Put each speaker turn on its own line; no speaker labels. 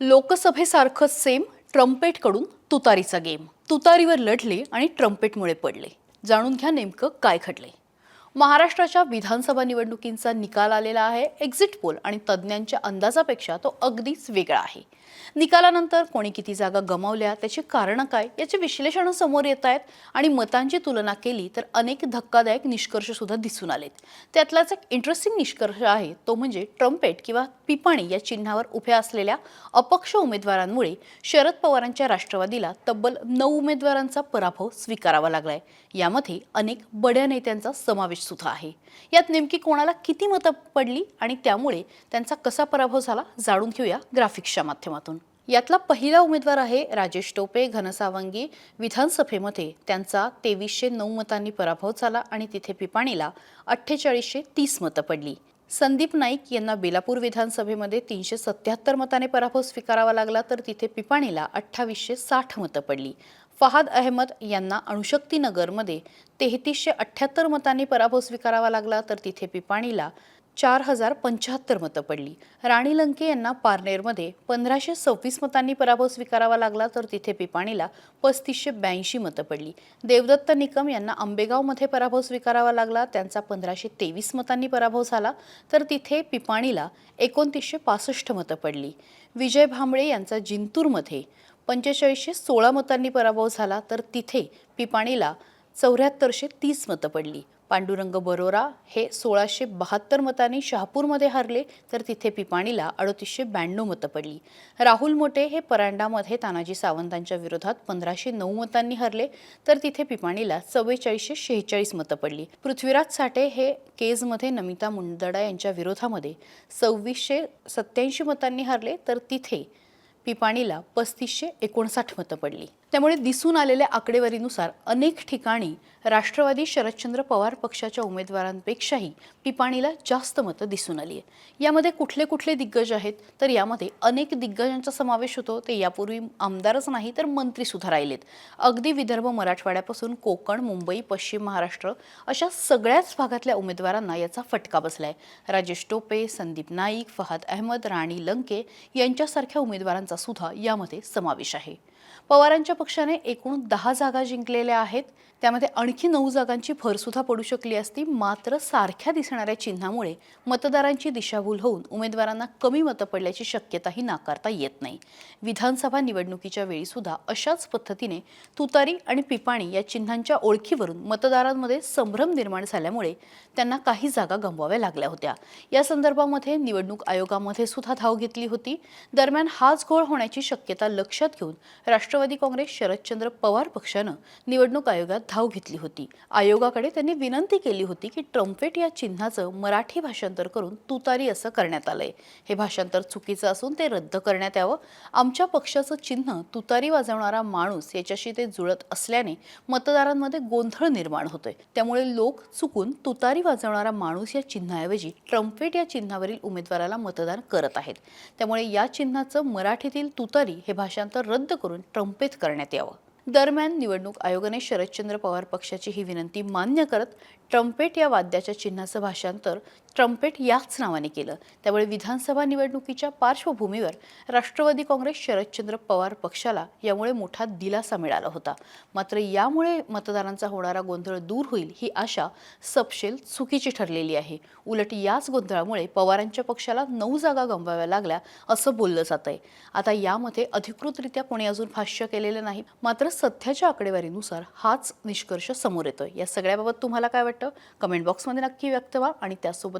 लोकसभेसारखं same ट्रम्पेटकडून तुतारीचा game तुतारीवर लढले आणि ट्रम्पेटमुळे पडले. जाणून घ्या नेमकं काय घडले. महाराष्ट्राच्या विधानसभा निवडणुकींचा निकाल आलेला आहे. एक्झिट पोल आणि तज्ज्ञांच्या अंदाजापेक्षा तो अगदीच वेगळा आहे. निकालानंतर कोणी किती जागा गमावल्या त्याची कारणं काय याचे विश्लेषणं समोर येत आहेत आणि मतांची तुलना केली तर अनेक धक्कादायक निष्कर्षसुद्धा दिसून आलेत. त्यातलाच एक इंटरेस्टिंग निष्कर्ष आहे तो म्हणजे ट्रम्पेट किंवा पिपाणी या चिन्हावर उभ्या असलेल्या अपक्ष उमेदवारांमुळे शरद पवारांच्या राष्ट्रवादीला तब्बल नऊ उमेदवारांचा पराभव स्वीकारावा लागलाय. यामध्ये अनेक बड्या नेत्यांचा समावेश सुद्धा आहे. यात नेमकी कोणाला किती मतं पडली आणि त्यामुळे त्यांचा कसा पराभव झाला जाणून घेऊया ग्राफिक्सच्या माध्यमातून. यातला पहिला उमेदवार आहे राजेश टोपे. घनसावंगी विधानसभेमध्ये त्यांचा तेवीसशे नऊ मतांनी पराभव झाला आणि तिथे पिपाणीला अठ्ठेचाळीसशे तीस मतं पडली. संदीप नाईक यांना बेलापूर विधानसभेमध्ये तीनशे सत्याहत्तर मताने पराभव स्वीकारावा लागला तर तिथे पिपाणीला अठ्ठावीसशे साठ मतं पडली. फहाद अहमद यांना अणुशक्तीनगरमध्ये तेहतीसशे अठ्ठ्याहत्तर मतांनी पराभव स्वीकारावा लागला तर तिथे पिपाणीला चार हजार पंच्याहत्तर मतं पडली. राणी लंके यांना पारनेरमध्ये पंधराशे सव्वीस मतांनी पराभव स्वीकारावा लागला तर तिथे पिपाणीला पस्तीसशे ब्याऐंशी मतं पडली. देवदत्त निकम यांना आंबेगावमध्ये पराभव स्वीकारावा लागला त्यांचा पंधराशे तेवीस मतांनी पराभव झाला तर तिथे पिपाणीला एकोणतीसशे पासष्ट मतं पडली. विजय भांबळे यांचा जिंतूरमध्ये पंचेचाळीसशे सोळा मतांनी पराभव झाला तर तिथे पिपाणीला चौऱ्याहत्तरशे तीस मतं पडली. पांडुरंग बरोरा हे सोळाशे बहात्तर मतांनी शहापूरमध्ये हरले तर तिथे पिपाणीला अडतीसशे ब्याण्णव मतं पडली. राहुल मोटे हे परांडामध्ये तानाजी सावंतांच्या विरोधात पंधराशे नऊ मतांनी हरले तर तिथे पिपाणीला चव्वेचाळीसशे शेहेचाळीस मतं पडली. पृथ्वीराज साठे हे केजमध्ये नमिता मुंदडा यांच्या विरोधामध्ये सव्वीसशे सत्याऐंशी मतांनी हरले तर तिथे पिपाणीला पस्तीसशे एकोणसाठ मतं पडली. त्यामुळे दिसून आलेल्या आकडेवारीनुसार अनेक ठिकाणी राष्ट्रवादी शरदचंद्र पवार पक्षाच्या उमेदवारांपेक्षाही पिपाणीला जास्त मतं दिसून आली आहे यामध्ये कुठले कुठले दिग्गज आहेत? तर यामध्ये अनेक दिग्गजांचा समावेश होतो. ते यापूर्वी आमदारच नाही तर मंत्रीसुद्धा राहिलेत. अगदी विदर्भ मराठवाड्यापासून कोकण मुंबई पश्चिम महाराष्ट्र अशा सगळ्याच भागातल्या उमेदवारांना याचा फटका बसलाय. राजेश टोपे संदीप नाईक फहाद अहमद राणी लंके यांच्यासारख्या उमेदवारांचा सुद्धा यामध्ये समावेश आहे. पवारांच्या पक्षाने एकूण दहा जागा जिंकलेल्या आहेत. त्यामध्ये आणखी नऊ जागांची भर सुद्धा पडू शकली असती. मात्र सारख्या दिसणाऱ्या चिन्हामुळे मतदारांची दिशाभूल होऊन उमेदवारांना कमी मतं पडल्याची शक्यताही नाकारता येत नाही. विधानसभा निवडणुकीच्या वेळी सुद्धा अशाच पद्धतीने तुतारी आणि पिपाणी या चिन्हांच्या ओळखीवरून मतदारांमध्ये संभ्रम निर्माण झाल्यामुळे त्यांना काही जागा गमवाव्या लागल्या होत्या. या संदर्भामध्ये निवडणूक आयोगामध्ये सुद्धा धाव घेतली होती. दरम्यान हाच घोळ होण्याची शक्यता लक्षात घेऊन राष्ट्रवादी काँग्रेस शरदचंद्र पवार पक्षानं निवडणूक आयोगात धाव घेतली होती. आयोगाकडे त्यांनी विनंती केली होती की ट्रम्पेट या चिन्हाचं मराठी भाषांतर करून तुतारी असं करण्यात आलंय. हे भाषांतर चुकीचं असून ते रद्द करण्यात यावं. आमच्या पक्षाचं चिन्ह तुतारी वाजवणारा माणूस याच्याशी ते जुळत असल्याने मतदारांमध्ये गोंधळ निर्माण होतोय. त्यामुळे लोक चुकून तुतारी वाजवणारा माणूस या चिन्हाऐवजी ट्रम्पेट या चिन्हावरील उमेदवाराला मतदान करत आहेत. त्यामुळे या चिन्हाचं मराठीतील तुतारी हे भाषांतर रद्द करून ट्रम्पेत करण्यात यावं. दरम्यान निवडणूक आयोगाने शरदचंद्र पवार पक्षाची ही विनंती मान्य करत ट्रम्पेट या वाद्याच्या चिन्हाचं भाषांतर ट्रम्पेट याच नावाने केलं. त्यामुळे विधानसभा निवडणुकीच्या पार्श्वभूमीवर राष्ट्रवादी काँग्रेस शरदचंद्र पवार पक्षाला यामुळे मोठा दिलासा मिळाला होता. मात्र यामुळे मतदारांचा होणारा गोंधळ दूर होईल ही आशा सपशेल चुकीची ठरलेली आहे. उलट याच गोंधळामुळे पवारांच्या पक्षाला नऊ जागा गमवाव्या लागल्या असं बोललं जात आहे आता यामध्ये अधिकृतरित्या कोणी अजून भाष्य केलेलं नाही. मात्र सध्याच्या आकडेवारीनुसार हाच निष्कर्ष समोर येतोय. या सगळ्याबाबत तुम्हाला काय वाटतं? कमेंट बॉक्समध्ये नक्की व्यक्त व्हा आणि त्यासोबत